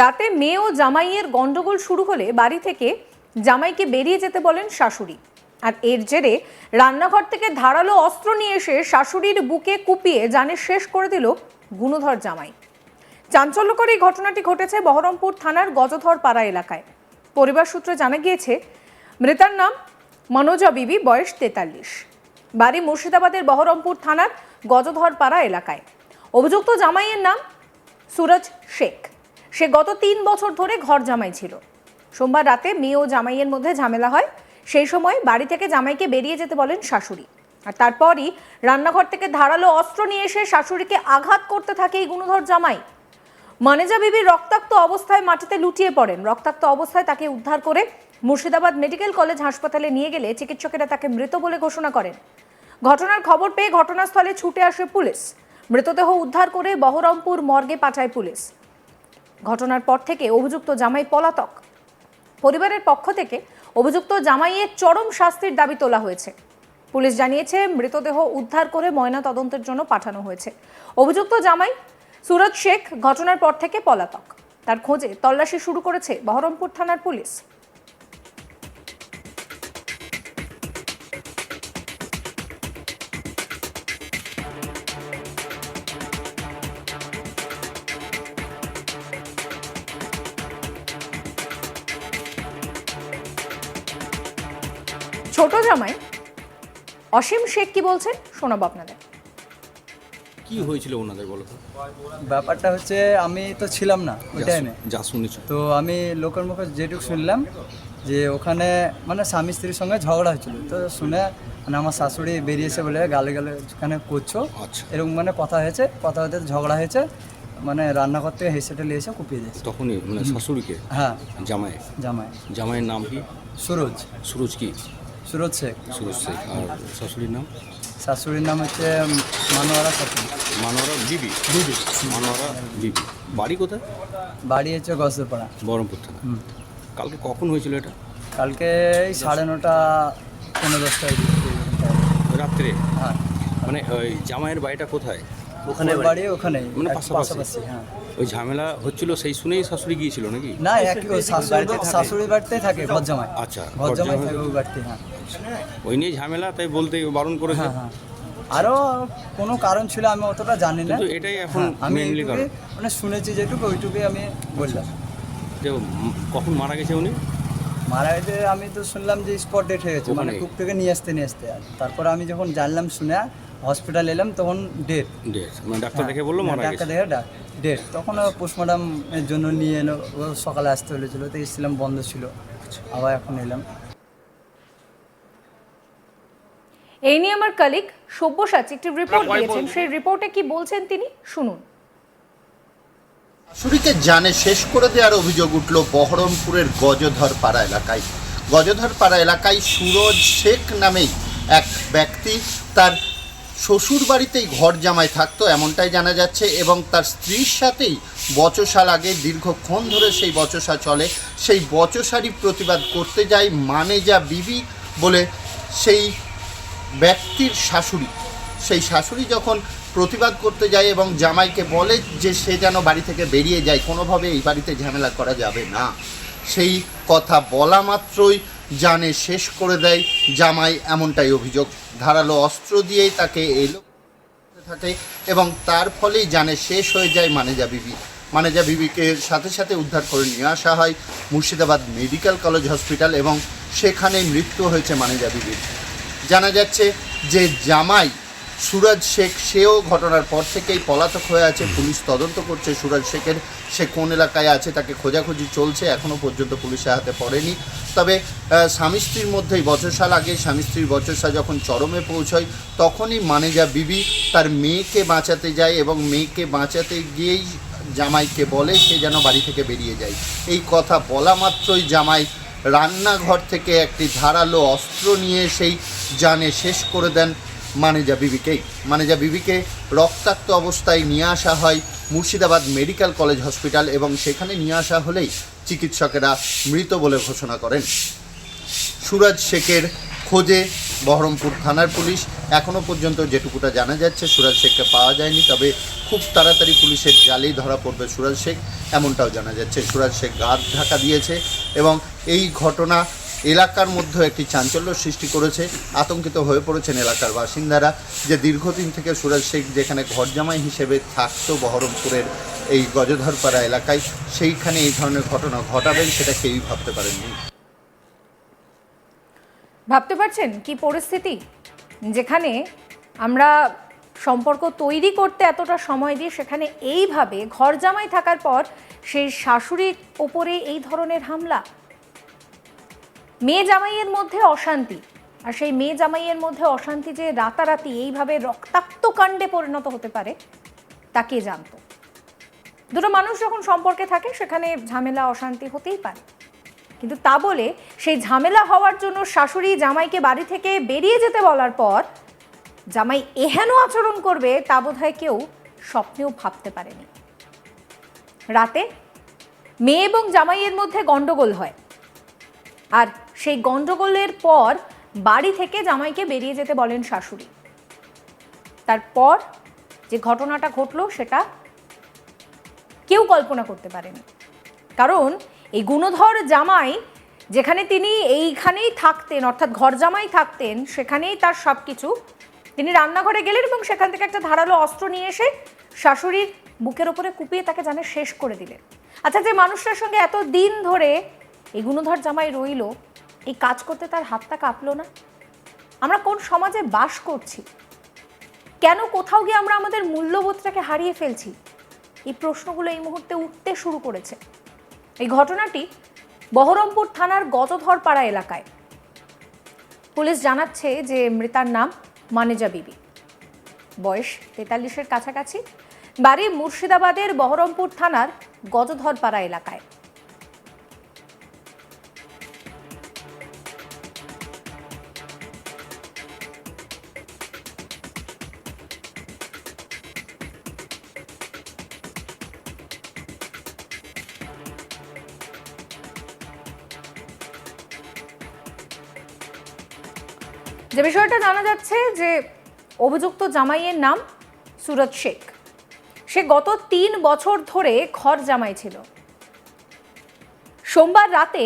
রাতে মেয়ে ও জামাইয়ের গন্ডগোল শুরু হলে বাড়ি থেকে জামাইকে বেরিয়ে যেতে বলেন শাশুড়ি। আর এর জেরে রান্নাঘর থেকে ধারালো অস্ত্র নিয়ে এসে শাশুড়ির বুকে কুপিয়ে জানে শেষ করে দিল গুণধর জামাই। চাঞ্চল্যকর এই ঘটনাটি ঘটেছে বহরমপুর থানার গজধর পাড়া এলাকায়। পরিবার সূত্রে জানা গিয়েছে, মৃতার নাম মনোজা বিবি, বয়স তেতাল্লিশ। বাড়ি মুর্শিদাবাদের বহরমপুর থানার গজধর পাড়া এলাকায়। অভিযুক্ত জামাইয়ের নাম সুরজ শেখ। সে গত তিন বছর ধরে ঘর জামাই ছিল। সোমবার রাতে মেয়ে ও জামাইয়ের মধ্যে ঝামেলা হয়। সেই সময় বাড়ি থেকে জামাইকে বেরিয়ে যেতে বলেন শাশুড়ি। আর তারপরই রান্নাঘর থেকে ধারালো অস্ত্র নিয়ে এসে শাশুড়িকে আঘাত করতে থাকে এই গুণধর জামাই। মানেজা বিবির রক্তাক্ত অবস্থায় মাটিতে লুটিয়ে পড়েন। রক্তাক্ত অবস্থায় তাকে উদ্ধার করে মুর্শিদাবাদ মেডিকেল কলেজ হাসপাতালে নিয়ে গেলে চিকিৎসকেরা তাকে মৃত বলে ঘোষণা করেন। ঘটনার খবর পেয়ে ঘটনাস্থলে ছুটে আসে পুলিশ। মৃতদেহ উদ্ধার করে বহরমপুর মর্গে পাঠায় পুলিশ। ঘটনার পর থেকে অভিযুক্ত জামাই পলাতক। পরিবারের পক্ষ থেকে অভিযুক্ত জামাইয়ের চরম শাস্তির দাবি তোলা হয়েছে। পুলিশ জানিয়েছে, মৃতদেহ উদ্ধার করে ময়না তদন্তের জন্য পাঠানো হয়েছে। অভিযুক্ত জামাই সুরজ শেখ ঘটনার পর থেকে পলাতক। তার খোঁজে তল্লাশি শুরু করেছে বহরমপুর থানার পুলিশ। ছোট জামাই অসীম শেখ কি বলছেন? শোনাবো আপনাদের। কি হয়েছিল ওনাদের বলো তো? ব্যাপারটা হচ্ছে আমি তো ছিলাম না ওই যা টাইমে যা শুনেছো। তো আমি লোকের মুখে যেটুকু শুনলাম যে ওখানে মানে স্বামী স্ত্রীর সঙ্গে ঝগড়া হয়েছিল। তো শুনে মানে আমার শাশুড়ি বেরিয়েছে বলে গালে গালে ওখানে করছ। আচ্ছা। এরকম মানে কথা হয়েছে কথা হতে ঝগড়া হয়েছে মানে রান্নাঘর থেকে হেসেটে নিয়ে এসে কুপিয়ে দিয়েছে। তখনই মানে শাশুড়িকে? হ্যাঁ। জামাই? জামাই। জামাইয়ের নাম কি? সুরজ। সুরজ কি? সুরজ শেখ। সুরজ শেখ আর শাশুড়ির নাম? শাশুড়ির নাম হচ্ছে মানোয়ারা শাশুড়ি মানোয়ারা বিবি? বিবি। মানোয়ারা বিবি। বাড়ি কোথায়? বাড়ি হচ্ছে গসপাড়া। বহরমপুর থেকে কালকে কখন হয়েছিল এটা? কালকে এই সাড়ে নটা পনেরো দশটায় রাত্রে? হ্যাঁ। মানে ওই জামাইয়ের বাড়িটা কোথায়? ওখানে বাড়ি ওখানে। মানে পাশাপাশি? হ্যাঁ। ওই ঝামেলা হচ্ছিল সেই শুনেই শাশুড়ি গিয়েছিল নাকি? না ওই শাশুড়ি বাড়তে থাকে। ঘরজামাই আচ্ছা থাকে ওই বাড়িতে হ্যাঁ। ওই নিয়ে ঝামেলা তাই বলতে বারণ করে হ্যাঁ হ্যাঁ। আরও কোনো কারণ ছিল আমি অতটা জানি না। এটাই এখন হ্যাঁ, আমি মানে শুনেছি যেটুকু ওইটুকুই আমি বললাম। কখন মারা গেছে উনি? মারা গেছে আমি তো শুনলাম যে স্পট ডেট হয়ে গেছে মানে ওখানেই? কূপ থেকে নিয়ে আসতে নিয়ে আসতে। আর তারপর আমি যখন জানলাম শুনে হসপিটাল এলাম তখন ডেট ডেট মানে ডাক্তার দেখে বলল মারা ডাক্তার গেছে। দেখে ডেট তখন পোস্টমর্টম এর জন্য নিয়ে এলো ও সকালে আসতে হলেছিল তো এসেছিলাম বন্ধ ছিল। আবার এখন এলাম। এই নিয়ে আমার কালিক সব্যসাচী একটি রিপোর্ট দিয়েছেন। সেই রিপোর্টে কি বলছেন তিনি? শুনুন। শাশুড়িকে জানে শেষ করে দেওয়ার অভিযোগ উঠল বহরমপুরের গজধর পাড়া এলাকায়। গজধর পাড়া এলাকায় সুরজ শেখ নামেই এক ব্যক্তি তার শ্বশুর বাড়িতেই ঘর জামাই থাকতো, এমনটাই জানা যাচ্ছে, এবং তার স্ত্রীর সাথেই বচসা লাগে দীর্ঘক্ষণ ধরে সেই বচসা চলে। সেই বচসারই প্রতিবাদ করতে যায় মানে যা বিবি বলে সেই ব্যক্তির শাশুড়ি। সেই শাশুড়ি যখন প্রতিবাদ করতে যায় এবং জামাইকে বলে যে সে যেন বাড়ি থেকে বেরিয়ে যায়, কোনোভাবে এই বাড়িতে ঝামেলা করা যাবে না। সেই কথা বলা মাত্রই জানে শেষ করে দেয় জামাই এমনটাই অভিযোগ। ধারালো অস্ত্র দিয়েই তাকে এলো থাকে এবং তার ফলেই জানে শেষ হয়ে যায় মানেজা বিবি। মানেজা বিবিকে সাথে সাথে উদ্ধার করে নিয়ে আসা হয় মুর্শিদাবাদ মেডিকেল কলেজ হসপিটাল এবং সেখানেই মৃত্যু হয়েছে মানেজা বিবির। জানা যাচ্ছে যে জামাই সুরাজ শেখ, সেও ঘটনার পর থেকেই পলাতক হয়ে আছে। পুলিশ তদন্ত করছে সুরাজ শেখের। সে কোন এলাকায় আছে তাকে খোঁজাখুঁজি চলছে এখনও পর্যন্ত পুলিশের হাতে পড়েনি। তবে স্বামী স্ত্রীর মধ্যেই বচসা লাগে। স্বামী স্ত্রীর বচসা যখন চরমে পৌঁছয়, তখনই মানেজা বিবি তার মেয়েকে বাঁচাতে যায় এবং মেয়েকে বাঁচাতে গিয়েই জামাইকে বলে সে যেন বাড়ি থেকে বেরিয়ে যায়। এই কথা বলা মাত্রই জামাই রান্নাঘর থেকে একটি ধারালো অস্ত্র নিয়ে সেই জানে শেষ করে দেন। মানেজা বিবিকেই মানেজা বিবিকে রক্তাক্ত অবস্থায় নিয়ে আসা হয় মুর্শিদাবাদ মেডিকেল কলেজ হসপিটাল এবং সেখানে নিয়ে আসা হলেই চিকিৎসকেরা মৃত বলে ঘোষণা করেন। সুরাজ শেখের খোঁজে বহরমপুর থানার পুলিশ। এখনও পর্যন্ত যেটুকুটা জানা যাচ্ছে, সুরাজ শেখকে পাওয়া যায়নি, তবে খুব তাড়াতাড়ি পুলিশের জালেই ধরা পড়বে সুরাজ শেখ, এমনটাও জানা যাচ্ছে। সুরাজ শেখ গাদ ঢাকা দিয়েছে এবং এই ঘটনা এলাকার মধ্যে একটি চাঞ্চল্য সৃষ্টি করেছে, আতঙ্কিত হয়ে পড়েছেন এলাকার বাসিন্দারা, যে দীর্ঘদিন থেকে সুরাজ শেখ যেখানে ঘরজামাই হিসেবে থাকতো বহরমপুরের এই গজধরপাড়া এলাকায়, সেইখানে এই ধরনের ঘটনা ঘটাবেন সেটা কেউই ভাবতে পারেননি। ভাবতে পারছেন কি পরিস্থিতি? যেখানে আমরা সম্পর্ক তৈরি করতে এতটা সময় দিয়ে সেখানে এইভাবে ঘর জামাই থাকার পর সেই শাশুড়ির ওপরে এই ধরনের হামলা। মেয়ে জামাইয়ের মধ্যে অশান্তি। আর সেই মেয়ে জামাইয়ের মধ্যে অশান্তি যে রাতারাতি এইভাবে রক্তাক্ত কাণ্ডে পরিণত হতে পারে, তা কে জানতো? দুটো মানুষ যখন সম্পর্কে থাকে, সেখানে ঝামেলা, অশান্তি হতেই পারে। কিন্তু তা বলে সেই ঝামেলা হওয়ার জন্য শাশুড়ি জামাইকে বাড়ি থেকে বেরিয়ে যেতে বলার পর জামাই এহেন আচরণ করবে, তা বোধহয় কেউ স্বপ্নেও ভাবতে পারেনি। রাতে মেয়ে এবং জামাইয়ের মধ্যে গন্ডগোল হয়। আর সেই গন্ডগোলের পর বাড়ি থেকে জামাইকে বেরিয়ে যেতে বলেন শাশুড়ি। তারপর যে ঘটনাটা ঘটলো সেটা কেউ কল্পনা করতে পারেনি। কারণ এই গুণধর জামাই যেখানে তিনি এইখানেই থাকতেন, অর্থাৎ ঘর জামাই থাকতেন, সেখানেই তার সব কিছু তিনি রান্নাঘরে গেলেন এবং সেখান থেকে একটা ধারালো অস্ত্র নিয়ে এসে শাশুড়ির বুকের ওপরে কুপিয়ে তাকে জানে শেষ করে দিলেন। আচ্ছা যে মানুষটার সঙ্গে এত দিন ধরে এই গুণধর জামাই রইল এই কাজ করতে তার হাতটা কাঁপলো না। আমরা কোন সমাজে বাস করছি? কেন কোথাও গিয়ে আমরা আমাদের মূল্যবোধটাকে হারিয়ে ফেলছি? এই প্রশ্নগুলো এই মুহূর্তে উঠতে শুরু করেছে। এই ঘটনাটি বহরমপুর থানার গজধরপাড়া এলাকায়। পুলিশ জানাচ্ছে যে মৃতার নাম মানেজা বিবি। বয়স তেতাল্লিশের কাছাকাছি। বাড়ি মুর্শিদাবাদের বহরমপুর থানার গজধরপাড়া এলাকায়। যে বিষয়টা জানা যাচ্ছে যে অভিযুক্ত জামাইয়ের নাম সুরজ শেখ। সে গত তিন বছর ধরে ঘর জামাই ছিল। সোমবার রাতে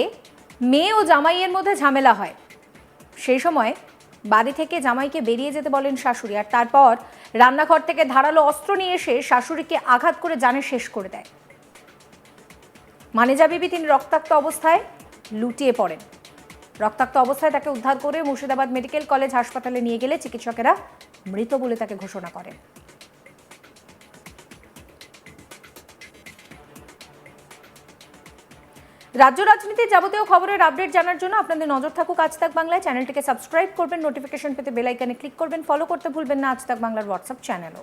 মেয়ে ও জামাইয়ের মধ্যে ঝামেলা হয়। সেই সময় বাড়ি থেকে জামাইকে বেরিয়ে যেতে বলেন শাশুড়ি আর তারপর রান্নাঘর থেকে ধারালো অস্ত্র নিয়ে এসে শাশুড়িকে আঘাত করে জানে শেষ করে দেয়। মানেজা বিবি তিনি রক্তাক্ত অবস্থায় লুটিয়ে পড়েন। রক্তাক্ত অবস্থায় তাকে উদ্ধার করে মুর্শিদাবাদ মেডিকেল কলেজ হাসপাতালে নিয়ে গেলে চিকিৎসকেরা মৃত বলে তাকে ঘোষণা করেন। রাজ্য রাজনীতির যাবতীয় খবরের আপডেট জানার জন্য আপনাদের নজর থাকুক আজ তাক বাংলায়। চ্যানেলটিকে সাবস্ক্রাইব করবেন, নোটিফিকেশন পেতে বেল আইকনে ক্লিক করবেন, ফলো করতে ভুলবেন না। আজ তাক বাংলার হোয়াটসঅ্যাপ চ্যানেলও